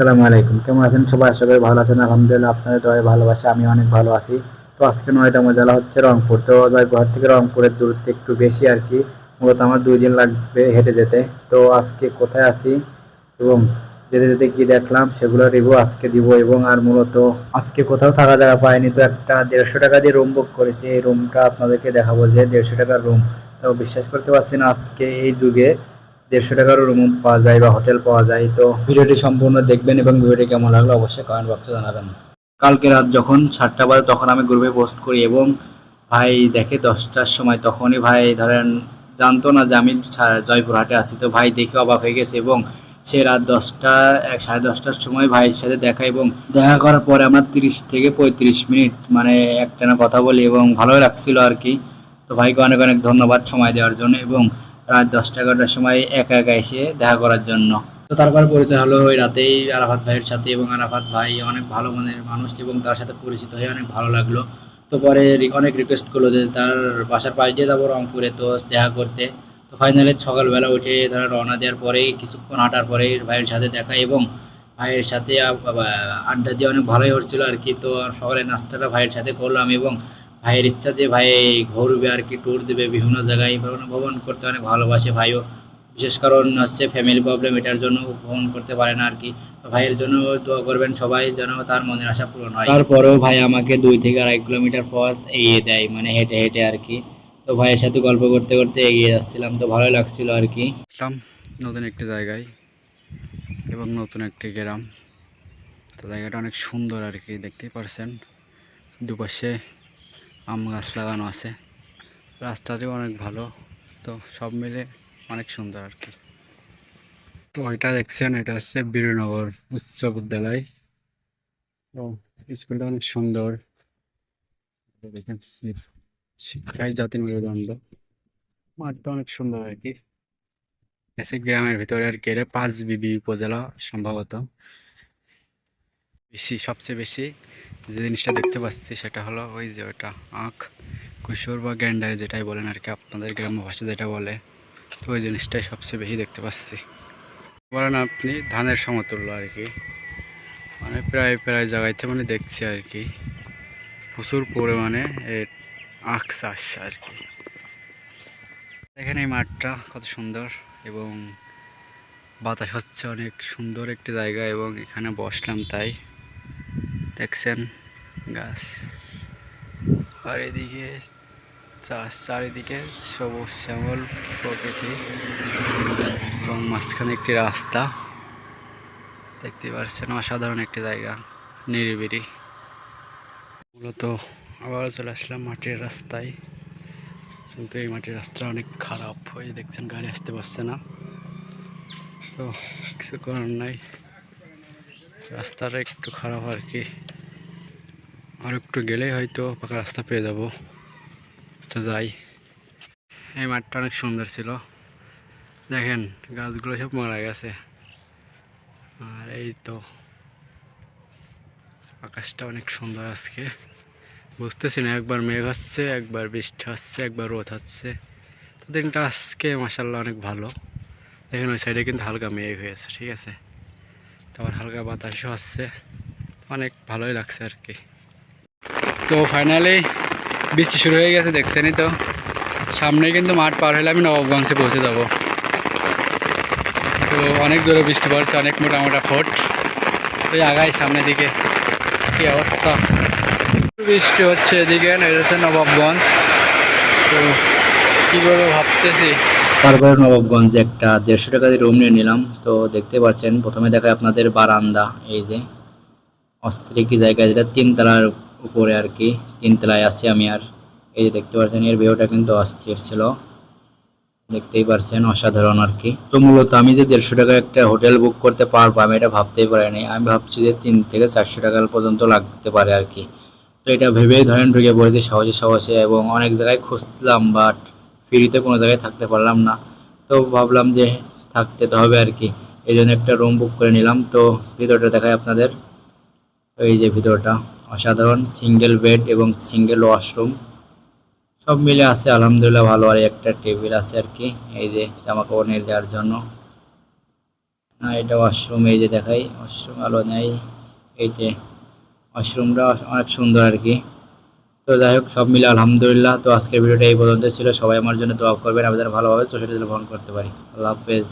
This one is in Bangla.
আসসালামু আলাইকুম। কেমন আছেন সবাই? আশা করি ভালো আছেন। আলহামদুলিল্লাহ, আপনাদের দয়া ভালোবাসা আমি অনেক ভালো আছি। তো আজকে নয়টা মজালা হচ্ছে রংপুর। তো জয়পুরহাট থেকে রংপুরের দূরত্ব একটু বেশি আর কি। মূলত আমার দুই দিন লাগবে হেঁটে যেতে। তো আজকে কোথায় আছি এবং যেতে যেতে কি দেখলাম, সেগুলো রিভিউ আজকে দিব এবং আর মূলত আজকে কোথাও থাকা জায়গা পাইনি। তো একটা দেড়শো টাকা দিয়ে রুম বুক করেছি। এই রুমটা আপনাদেরকে দেখাবো যে দেড়শো টাকার রুম তো বিশ্বাস করতে পারছি না আজকে এই যুগে দেড়শো টাকারও রুম পাওয়া যায় বা হোটেল পাওয়া যায়, তো ভিডিওটি সম্পূর্ণ দেখবেন এবং ভিডিওটি কেমন লাগল অবশ্যই কমেন্ট বক্সে জানাবেন। কালকে রাত যখন সাতটা বাজে তখন আমি গ্রুপে পোস্ট করি এবং ভাই দেখে দশটার সময় তখনই ভাই ধরেন জানতো না যে আমি জয়পুরহাটে আছি, তো ভাই দেখে অবাক হয়ে গেছে এবং সে রাত দশটা, এক, সাড়ে দশটার সময় ভাইয়ের সাথে দেখা এবং দেখা করার পরে আমরা তিরিশ থেকে পঁয়ত্রিশ মিনিট মানে একটানা কথা বলি এবং ভালোই লাগছিল আর কি। তো ভাইকে অনেক অনেক ধন্যবাদ সময় দেওয়ার জন্য এবং রাত দশটা এগারোটার সময় একা একা এসে দেখা করার জন্য। তো তারপর পরিচয় হলো ওই রাতেই আরাফাত ভাইয়ের সাথে এবং আরাফাত ভাই অনেক ভালো মনের মানুষ এবং তার সাথে পরিচিত হয়ে অনেক ভালো লাগল। তো পরে অনেক রিকোয়েস্ট করল যে তার বাসার পাশ দিয়ে যাব রংপুরে তো দেখা করতে। তো ফাইনালি সকালবেলা উঠে তারা রওনা দেওয়ার পরেই কিছুক্ষণ হাঁটার পরেই ভাইয়ের সাথে দেখা এবং ভাইয়ের সাথে আড্ডা দিয়ে অনেক ভালোই হচ্ছিল আর কি। তো সকালে নাস্তাটা ভাইয়ের সাথে করলাম এবং ভাইয়ের ইচ্ছা যে ভাই ঘুরবে আর কি ট্যুর দেবে বিভিন্ন জায়গায় ভ্রমণ ভ্রমণ করতে অনেক ভালোবাসে ভাইও। বিশেষ কারণ হচ্ছে ফ্যামিলি প্রবলেম এটার জন্য ভ্রমণ করতে পারে না আর কি। তো ভাইয়ের জন্য দোয়া করবেন সবাই যেন তার মনের আশা পূরণ হয়। তারপরেও ভাই আমাকে দুই থেকে আড়াই কিলোমিটার পথ এগিয়ে দেয় মানে হেঁটে হেঁটে আর কি। তো ভাইয়ের সাথে গল্প করতে করতে এগিয়ে যাচ্ছিলাম তো ভালো লাগছিল আর কি। নতুন একটি জায়গায় এবং নতুন একটি গ্রাম। তো জায়গাটা অনেক সুন্দর আর কি দেখতেই পারছেন। দুপাশে আম গাছ লাগানো আছে। রাস্তাটিও অনেক ভালো, তো সব মিলে অনেক সুন্দর আর কি। তো এটা দেখছেন, এটা হচ্ছে বীরনগর উচ্চ বিদ্যালয়। তো স্কুলটা অনেক সুন্দর। দেখেন, শিক্ষাই জাতির মেরুদণ্ড। মাঠটা অনেক সুন্দর আর কি। এসে গ্রামের ভিতরে আর কি, এটা পাঁচ বিবি উপজেলা সম্ভবত। বেশি, সবচেয়ে বেশি যে জিনিসটা দেখতে পাচ্ছি সেটা হলো ওই যে ওটা আখ। কুসুর বা গ্যান্ডার যেটাই বলেন আর কি, আপনাদের গ্রাম্য ভাষা যেটা বলে, তো ওই জিনিসটাই সবচেয়ে বেশি দেখতে পাচ্ছি। বলেন আপনি, ধানের সমতুল্য আর কি। মানে প্রায় প্রায় জায়গাতে মানে দেখছি আর কি। প্রচুর পরিমাণে এর আখ চাষ আর কি। দেখেন এই মাঠটা কত সুন্দর এবং বাতাস হচ্ছে অনেক সুন্দর একটি জায়গা এবং এখানে বসলাম তাই। দেখছেন, গাছ। আর এদিকে চারিদিকে সবুজ শ্যামল প্রকৃতি। এবং মাঝখানে একটি রাস্তা। দেখতে পাচ্ছেন অসাধারণ একটি জায়গা, নিরিবিলি। মূলত আবার চলে আসলাম মাটির রাস্তায়। কিন্তু এই মাটির রাস্তা অনেক খারাপ হয়ে দেখছেন গাড়ি আসতে পারছে না। তো কিছু করার নাই। রাস্তাটা একটু খারাপ আর কি। আর একটু গেলেই হয়তো পাকা রাস্তা পেয়ে যাব। তো যাই। এই মাঠটা অনেক সুন্দর ছিল। দেখেন, গাছগুলো সব মারা গেছে। আর এই তো আকাশটা অনেক সুন্দর আজকে। বুঝতেছি না, একবার মেঘ হচ্ছে একবার বৃষ্টি হচ্ছে একবার রোদ হচ্ছে তো দিনটা আজকে মাসাল্লাহ অনেক ভালো। দেখেন, ওই সাইডে কিন্তু হালকা মেঘ হয়েছে, ঠিক আছে? তারপর হালকা বাতাসও আসছে। অনেক ভালোই লাগছে আর কি। তো ফাইনালি বৃষ্টি শুরু হয়ে গেছে, দেখছেনই তো। সামনে কিন্তু মাঠ পার হলে আমি নবাবগঞ্জে পৌঁছে যাব। তো অনেক জোরে বৃষ্টি পড়ছে, অনেক মোটা মোটা ফোট। ওই আগাই সামনের দিকে, কি অবস্থা? বৃষ্টি হচ্ছে এদিকে হচ্ছে নবাবগঞ্জ। তো কী করব ভাবতেছি। তারপরে নবাবগঞ্জে একটা দেড়শো টাকা দিয়ে রুম নিয়ে নিলাম। তো দেখতে পাচ্ছেন, প্রথমে দেখায় আপনাদের বারান্দা, এই যে। অস্থির একটি জায়গা, যেটা তিনতলার উপরে আর কি, তিনতলায় আছি আমি আর। এই যে দেখতে পাচ্ছেন, এর ভিউটা কিন্তু অস্থির ছিল। দেখতেই পারছেন অসাধারণ আর কি। তো মূলত আমি যে দেড়শো টাকা একটা হোটেল বুক করতে পারব, আমি এটা ভাবতেই পারিনি। আমি ভাবছি যে তিন থেকে চারশো টাকা পর্যন্ত লাগতে পারে আর কি। তো এটা ভেবেই ধরেন ঢুকে পড়েছি সহজে সহজে এবং অনেক জায়গায় খুঁজছিলাম বাট ফ্রিতে কোনো জায়গায় থাকতে পারলাম না। তো ভাবলাম যে থাকতে তো হবে আর কি। এই জন্য একটা রুম বুক করে নিলাম। তো ভিতরটা দেখায় আপনাদের। এই যে ভিতরটা। অসাধারণ সিঙ্গেল বেড এবং সিঙ্গেল ওয়াশরুম সব মিলে আছে, আলহামদুলিল্লাহ ভালো। আর একটা টেবিল আছে আর কি, এই যে জামা কাপড় নিয়ে দেওয়ার জন্য। না, এটা ওয়াশরুম এই যে দেখাই ওয়াশরুম আলো নেই, এই যে ওয়াশরুমটা অনেক সুন্দর আর কি। তো যাই হোক, সব মিলে আলহামদুলিল্লাহ। তো আজকের ভিডিওটা এই পর্যন্ত ছিল। সবাই আমার জন্য দোয়া করবেন, আমি যেন ভালোভাবে সোশ্যাল গ্রহণ করতে পারি। আল্লাহ হাফেজ।